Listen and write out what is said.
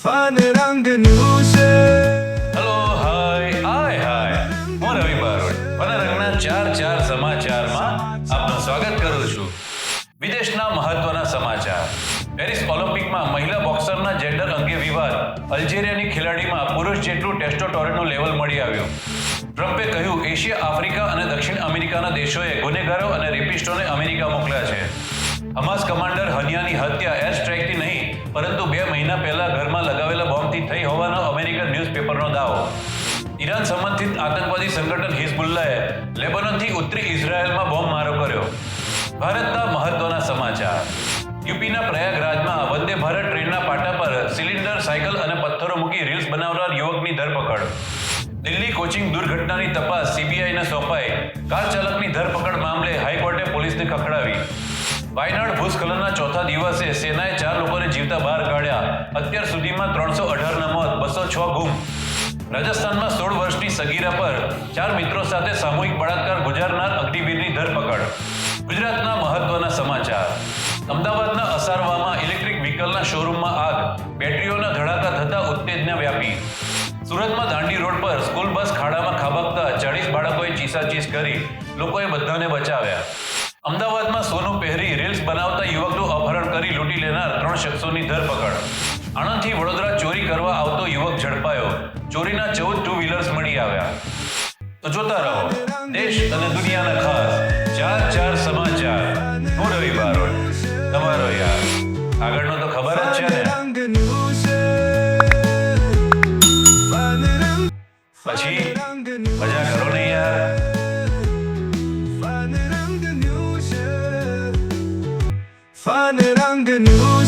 Fun રંગનું છે hello hi હાય હાય હું રવિ બારોટ. વનરંગના ચાર ચાર સમાચારમાં આપનું સ્વાગત કરું છું. વિદેશના મહત્વના સમાચાર. પેરિસ ઓલિમ્પિકમાં મહિલા બોક્સરના જેન્ડર અંગે વિવાદ. અલ્જેરિયાની ખેલાડીમાં પુરુષ જેટલું ટેસ્ટોસ્ટેરોનનું લેવલ મળી આવ્યું. ટ્રમ્પે કહ્યું, એશિયા, આફ્રિકા અને દક્ષિણ અમેરિકાના દેશોએ ગુનેગારો અને રેપિસ્ટોને અમેરિકા મોકલ્યા છે. હમાસ કમાન્ડર હનિયાની હત્યા ઈરાન સમર્થિત આતંકવાદી સંગઠન હિઝબુલ્લાએ લેબનોનથી ઉત્તરી ઇઝરાયેલમાં બોમ્બ મારો કર્યો. ભારતના મહત્વના સમાચાર. યુપીના પ્રયાગરાજમાં વંદે ભારત ટ્રેનના પાટા પર સિલિન્ડર, સાયકલ અને પથ્થરો મૂકી રીલ્સ બનાવનાર યુવકની ધરપકડ. દિલ્હી કોચિંગ દુર્ઘટનાની તપાસ સીબીઆઈને સોંપાઈ. કાર ચાલકની ધરપકડ મામલે હાઈકોર્ટે પોલીસને ખખડાવી. વાયનાડ ભૂસ્ખલનના ચોથા દિવસે સેનાએ ચાર લોકોને જીવતા બહાર કાઢ્યા. અત્યાર સુધીમાં ત્રણસો અઢારના મોત, બસો છ ગુમ. રાજસ્થાનમાં સોળ વર્ષની સગીરા પર ચાર મિત્રો સાથે સામૂહિક બળાત્કાર ગુજારનાર અગ્નિવીરની ધરપકડ. ગુજરાતના મહત્વના સમાચાર. અમદાવાદના અસારવામાં ઇલેક્ટ્રિક વ્હીકલના શોરૂમમાં આગ. બેટરીઓના ધડાકા થતા ઉત્તેજના વ્યાપી. સુરતમાં દાંડી રોડ પર સ્કૂલ બસ ખાડામાં ખાબકતા ચાળીસ બાળકોએ ચીસાચીસ કરી લોકોએ બધાને બચાવ્યા. અમદાવાદમાં સોનું પહેરી રીલ્સ બનાવતા યુવકનું અપહરણ કરી લૂંટી લેનાર ત્રણ શખ્સોની ધરપકડ. આણંદથી વડોદરા ચોરી કરવા આવતો યુવક ઝડપાયો. ચોરીના ચૌદ ટુ વ્હીલર્સ મળી આવ્યા. તો જોતા રહો, દેશ અને દુનિયાના ખાસ ચાર ચાર સમાચાર. હું રવિ બારોટ. તમારો યાર. આગળનો તો ખબર જ છે ને. પછી મજા કરો ને યાર. ફન રંગનું છે ફન રંગનું